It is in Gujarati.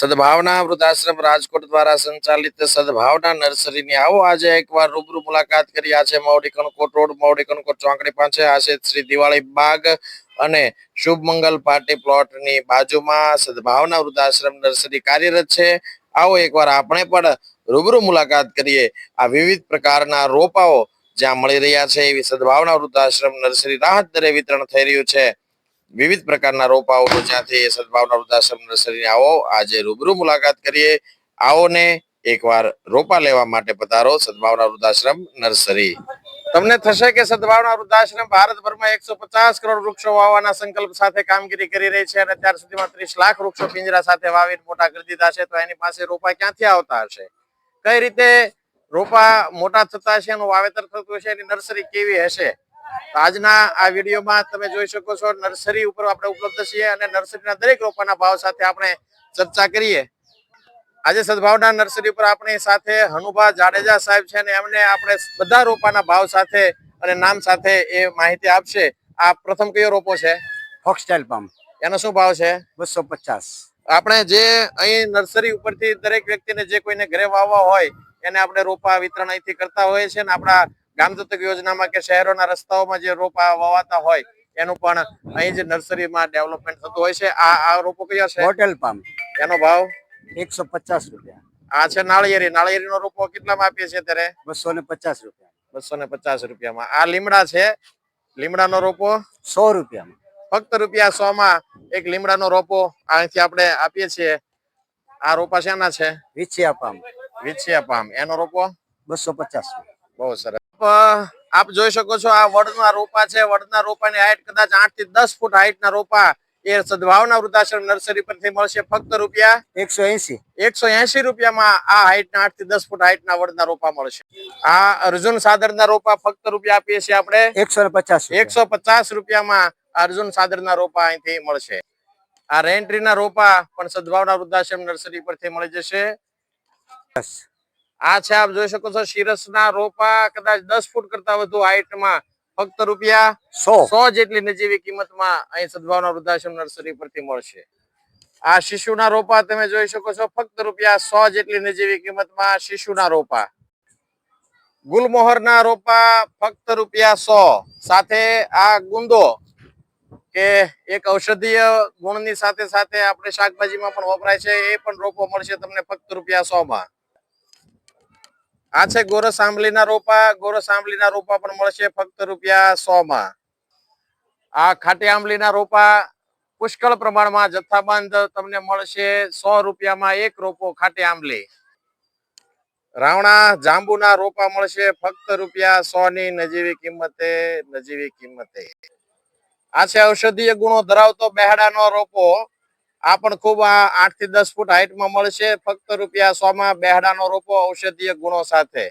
સદભાવના વૃદ્ધાશ્રમ રાજકોટ દ્વારા સંચાલિત સદભાવના નર્સરીની આવો આજે એકવાર રૂબરૂ મુલાકાત કરી. આ છે મૌડી કણકોટ રોડ. મૌડી કણકોટ ચોકડી પાસે આ છે શ્રી દિવાળી બાગ અને શુભ મંગલ પાર્ટી પ્લોટની બાજુમાં સદભાવના વૃદ્ધાશ્રમ નર્સરી કાર્યરત છે. આવો એકવાર આપણે પણ રૂબરૂ મુલાકાત કરીએ. આ વિવિધ પ્રકારના રોપાઓ જ્યાં મળી રહ્યા છે એવી સદભાવના વૃદ્ધાશ્રમ નર્સરી રાહત દરે વિતરણ થઈ રહ્યું છે. વિવિધ પ્રકારના રોપાઓ જ્યાંથી સદભાવના વૃદ્ધાશ્રમ નર્સરી આવો આજે રૂબરૂ મુલાકાત કરીએ. આવો ને એકવાર રોપા લેવા માટે પધારો સદભાવના વૃદ્ધાશ્રમ નર્સરી. તમને થશે કે સદભાવના વૃદ્ધાશ્રમ ભારતભરમાં એકસો પચાસ કરોડ વૃક્ષો વાવવાના સંકલ્પ સાથે કામગીરી કરી રહી છે અને અત્યાર સુધીમાં ત્રીસ લાખ વૃક્ષો પિંજરા સાથે વાવીને મોટા કરી દીધા છે. તો એની પાસે રોપા ક્યાંથી આવતા હશે? કઈ રીતે રોપા મોટા થતા છે એનું વાવેતર થતું હશે? એની નર્સરી કેવી હશે? આજના આ વિડીયોમાં તમે જોઈ શકો છો નર્સરી ઉપર આપણે ઉપલબ્ધ છીએ અને નર્સરીના દરેક રોપાના ભાવ સાથે આપણે ચર્ચા કરીએ. આજે સદભાવના નર્સરી ઉપર આપણી સાથે હનુભા જાડેજા સાહેબ છે અને એમને આપણે બધા રોપાના ભાવ સાથે અને નામ સાથે એ માહિતી આપશે. આ પ્રથમ કયો રોપો છે? ફોક્સટાઇલ પંપ એનો શું ભાવ છે? બસો પચાસ. આપણે જે અહીં નર્સરી ઉપરથી દરેક વ્યક્તિને જે કોઈને ઘરે વાવવા હોય એને આપણે રોપા વિતરણ અહીંથી કરતા હોઈએ છીએ અને આપણા ગામ યોજનામાં કે શહેરોના રસ્તાઓમાં જે રોપા વવાતા હોય એનું પણ અહીં જે નર્સરીમાં ડેવલપમેન્ટ થતું હોય છે. આ આ રોપો કયો છે? Hotel palm. એનો ભાવ? એકસો પચાસ રૂપિયા. આ છે નાળિયેરી. નાળિયેરીનો રોપો કેટલામાં આપીએ છીએ અત્યારે? બસો ને પચાસ રૂપિયા. બસો ને પચાસ રૂપિયામાં. આ લીમડા છે? લીમડાનો રોપો? સો રૂપિયામાં. ફક્ત રૂપિયા સો માં એક લીમડાનો રોપો અહીંથી આપણે આપીએ છીએ. આ રોપા શેના છે? વિછિયા પામ. વિછિયા પામ. એનો રોપો? બસો પચાસ બહુ સરસ. આપ જોઈ શકો છો આ વડના રોપા છે. વડના રોપાની હાઈટ કદાચ આઠથી દસ ફૂટ હાઈટ ના રોપા એ સદભાવના વૃદ્ધાશ્રમ નર્સરી પરથી મળશે. ફક્ત રૂપિયા એકસો એસી એકસો એસી રૂપિયામાં આ હાઈટના આઠથી દસ ફૂટ હાઈટના વડના રોપા મળશે. આ અર્જુન સાદરના રોપા ફક્ત રૂપિયા આપીએ છીએ આપણે. એકસો પચાસ એકસો પચાસ રૂપિયામાં અર્જુન સાદરના રોપા અહીંથી મળશે. આ રેન્ટ્રી ના રોપા પણ સદભાવના વૃદ્ધાશ્રમ નર્સરી પરથી મળી જશે. આ છે આપ જોઈ શકો છો શીરસના રોપા કદાચ દસ ફૂટ કરતા વધુ હાઈટ ફક્ત રૂપિયા સો. સો જેટલી નજીવી કિંમતમાં અહીં સદભાવના વૃદ્ધાશ્રમ નર્સરી પરથી મળશે. આ શિશુના રોપા તમે જોઈ શકો છો ફક્ત રૂપિયા સો જેટલી નજીવી કિંમતમાં શિશુના રોપા. ગુલમોહરના રોપા ફક્ત રૂપિયા સો. સાથે આ ગુંદો કે એક ઔષધીય ગુણની સાથે સાથે આપણે શાકભાજીમાં પણ વપરાય છે એ પણ રોપો મળશે તમને ફક્ત રૂપિયા સો માં. આ છે ગોરસ આંબલીના રોપા. ગોરસ આંબલીના રોપા પણ મળશે ફક્ત રૂપિયા સો માં આ ખાટી આંબલીના રોપા પુષ્કળ પ્રમાણમાં જથ્થાબંધ તમને મળશે સો રૂપિયામાં એક રોપો ખાટી આંબલી. રાવણા જાંબુના રોપા મળશે ફક્ત રૂપિયા સો ની નજીવી કિંમતે નજીવી કિંમતે. આ છે ઔષધીય ગુણો ધરાવતો બેહડાનો રોપો. આ પણ ખૂબ આઠથી દસ ફૂટ હાઈટમાં મળશે. ફક્ત રૂપિયા સો માં બેહડાનો રોપો ઔષધીય ગુણો સાથે.